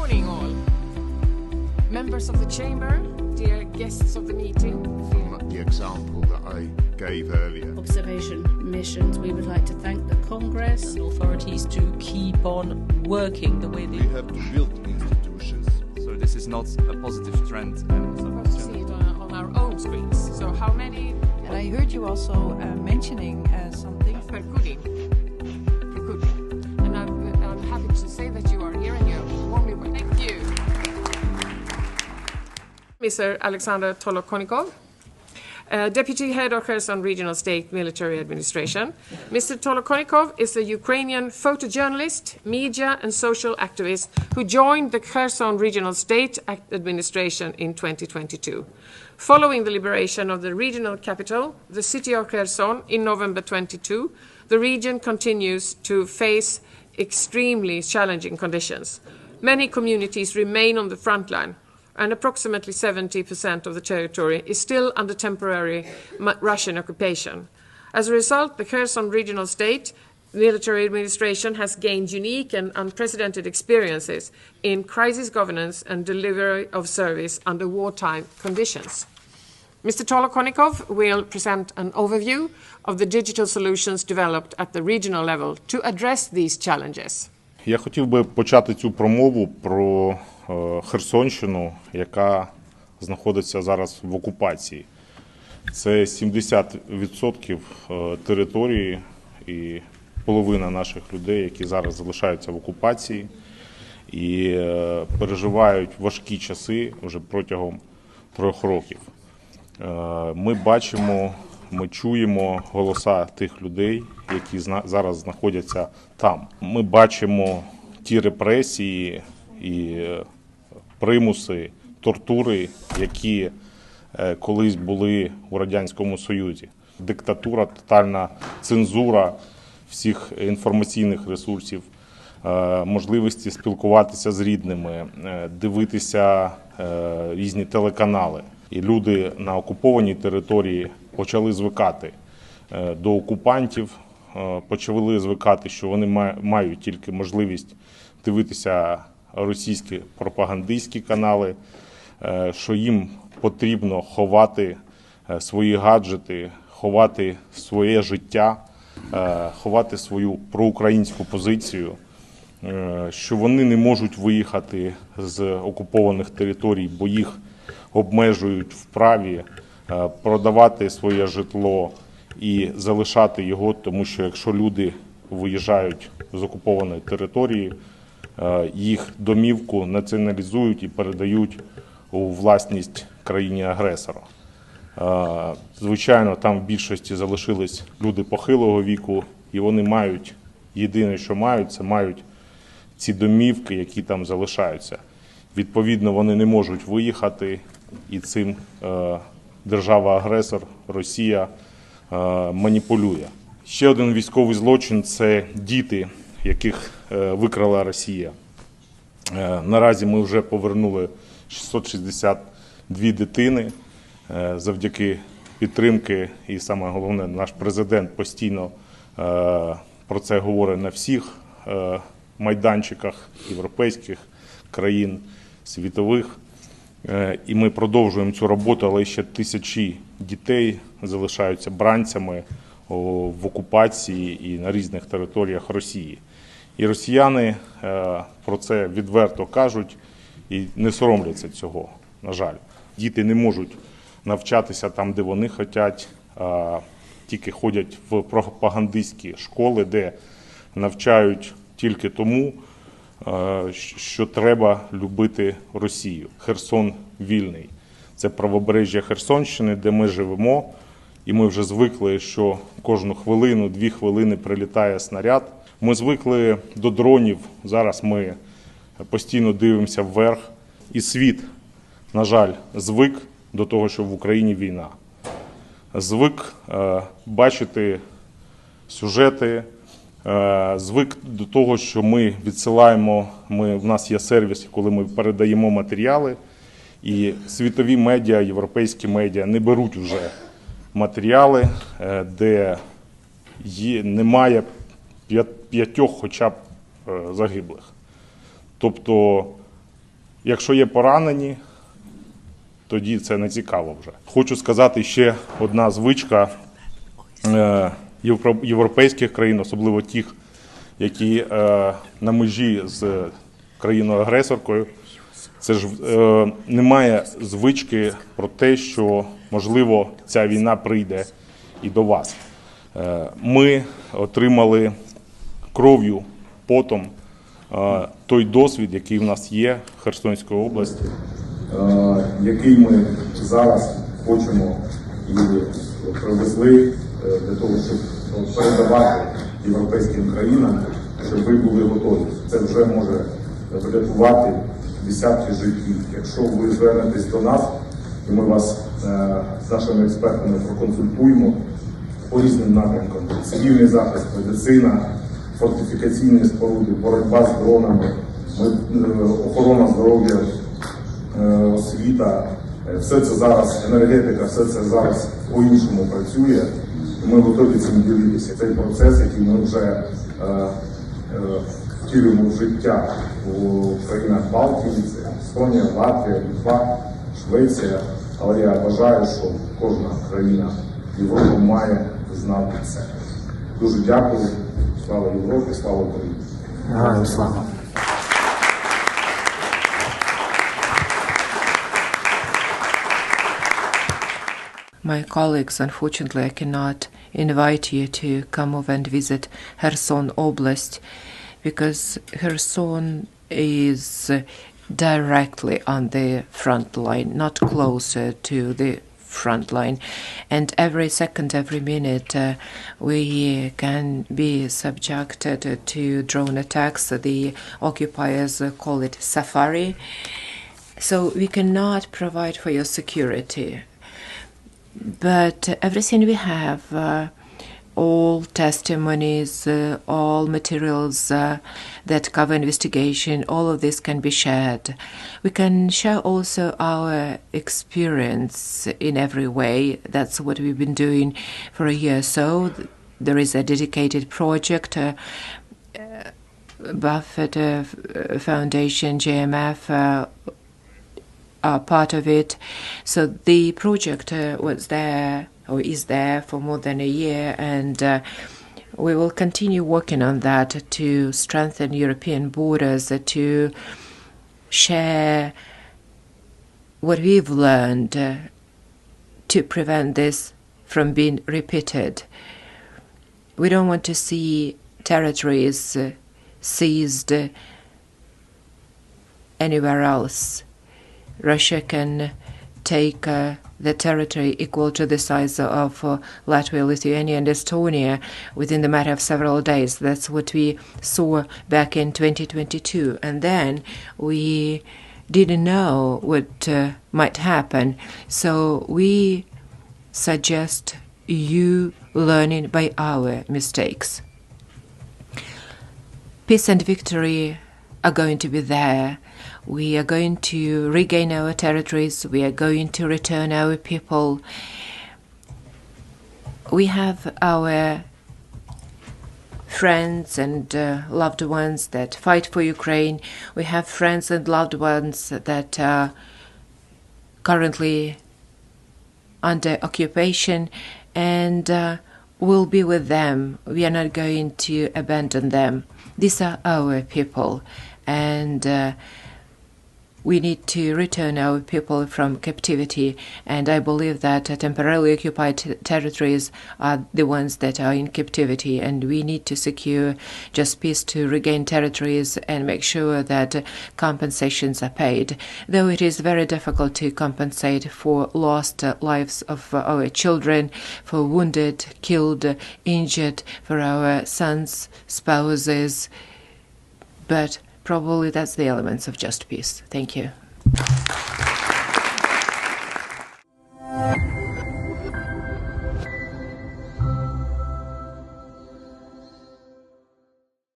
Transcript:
morning, all. Members of the chamber, dear guests of the meeting, from the example that I gave earlier. observation missions. We would like to thank the Congress. and authorities to keep on working the way they We have to build institutions. So this is not a positive trend. And supposed to see it on, on our own screens. So how many And I heard you also uh, mentioning uh, something. per kudi? Mr. Alexander Tolokonikov, uh, Deputy Head of Kherson Regional State Military Administration. Mr. Tolokonikov is a Ukrainian photojournalist, media, and social activist who joined the Kherson Regional State Administration in 2022. Following the liberation of the regional capital, the city of Kherson, in November 22, the region continues to face extremely challenging conditions. Many communities remain on the front line, and approximately 70% of the territory is still under temporary Ma- Russian occupation. As a result, the Kherson Regional State military administration has gained unique and unprecedented experiences in crisis governance and delivery of service under wartime conditions. Mr. Tolokonikov will present an overview of the digital solutions developed at the regional level to address these challenges. Я хотів би почати цю промову про е, Херсонщину, яка знаходиться зараз в окупації. Це 70% е, території і половина наших людей, які зараз залишаються в окупації і е, переживають важкі часи вже протягом трьох років. Е, Ми бачимо, ми чуємо голоса тих людей, які зараз знаходяться там. Ми бачимо ті репресії і примуси, тортури, які е, колись були у Радянському Союзі. Диктатура, тотальна цензура всіх інформаційних ресурсів, е, можливості спілкуватися з рідними, е, дивитися різні телеканали. І люди на окупованій території почали звикати до окупантів, почали звикати, що вони ма- мають тільки можливість дивитися російські пропагандистські канали, е, що їм потрібно ховати е, свої гаджети, ховати своє життя, е, ховати свою проукраїнську позицію, що вони не можуть виїхати з окупованих територій, бо їх обмежують в праві продавати своє житло і залишати його, тому що якщо люди виїжджають з окупованої території, їх домівку націоналізують і передають у власність країні-агресора. Е, Звичайно, там в більшості залишились люди похилого віку, і вони мають єдине, що мають, це мають ці домівки, які там залишаються. Відповідно, вони не можуть виїхати, і цим е, держава-агресор Росія е, маніпулює. Ще один військовий злочин це діти, яких е, викрала Росія. Е, Наразі ми вже повернули 662 дитини е, завдяки підтримки, і саме головне, наш президент постійно про це говорить на всіх майданчиках європейських країн, світових. І ми продовжуємо цю роботу, але ще тисячі дітей залишаються бранцями в окупації і на різних територіях Росії. І росіяни е, про це відверто кажуть і не соромляться цього, на жаль. Діти не можуть навчатися там, де вони хочуть, тільки ходять в пропагандистські школи, де навчають тільки тому, е, що треба любити Росію. Херсон вільний. Це правобережжя Херсонщини, де ми живемо. І ми вже звикли, що кожну хвилину, дві хвилини прилітає снаряд. Ми звикли до дронів. Зараз ми постійно дивимося вверх. І світ, на жаль, звик до того, що в Україні війна. Звик е, бачити сюжети, е, звик до того, що ми відсилаємо. Ми, в нас є сервіс, коли ми передаємо матеріали, і світові медіа, європейські медіа не беруть вже матеріали, е, де немає п'ятьох хоча б е, загиблих. Тобто Якщо є поранені, тоді це не цікаво вже. Хочу сказати ще одна звичка е, європейських країн, особливо тих, які на межі з країною-агресоркою. Це ж е, немає звички про те, що можливо ця війна прийде і до вас. Е, ми отримали кров'ю, потом е, той досвід, який в нас є в Херсонській області, е, який ми зараз хочемо і привезли е, для того, щоб ну, передавати європейським країнам, щоб ви були готові. Це вже може врятувати десятки життів. Якщо ви звернетесь до нас, і ми вас е, з нашими експертами проконсультуємо по різним напрямкам: цивільний захист, медицина, фортифікаційні споруди, боротьба з дронами, ми- е, охорона здоров'я, е, освіта. Все це зараз енергетика, все це зараз по-іншому працює. Ми готові цим ділитися. Цей процес, який ми вже е, е, в життя у країнах Балтії, це Естонія, Латвія, Литва, Швеція. Але я вважаю, що кожна країна Європи має знати це. Дуже дякую. Слава Європі, слава Україні. Героям слава. My colleagues, unfortunately, I cannot invite you to come over and visit Kherson Oblast because Kherson is directly on the front line, not closer to the front line. And every second, every minute, uh, we can be subjected to drone attacks. The occupiers call it safari. So we cannot provide for your security but everything we have, uh, all testimonies, uh, all materials uh, that cover investigation, all of this can be shared. We can share also our experience in every way. That's what we've been doing for a year or so. There is a dedicated project. Uh, Buffett uh, Foundation, JMF, uh, are part of it. So the project uh, was there or is there for more than a year, and uh, we will continue working on that to strengthen European borders, to share what we've learned uh, to prevent this from being repeated. We don't want to see territories uh, seized uh, anywhere else. Russia can take uh, the territory equal to the size of uh, Latvia, Lithuania, and Estonia within the matter of several days. That's what we saw back in 2022. And then we didn't know what uh, might happen. So we suggest you learning by our mistakes. Peace and victory are going to be there. We are going to regain our territories. We are going to return our people. We have our friends and uh, loved ones that fight for Ukraine. We have friends and loved ones that are currently under occupation, and uh, we'll be with them. We are not going to abandon them. These are our people, and uh, we need to return our people from captivity. And I believe that temporarily occupied t- territories are the ones that are in captivity, and we need to secure just peace to regain territories and make sure that compensations are paid. Though it is very difficult to compensate for lost lives of our children, for wounded, killed, injured, for our sons, spouses, but probably that's the elements of just peace. Thank you.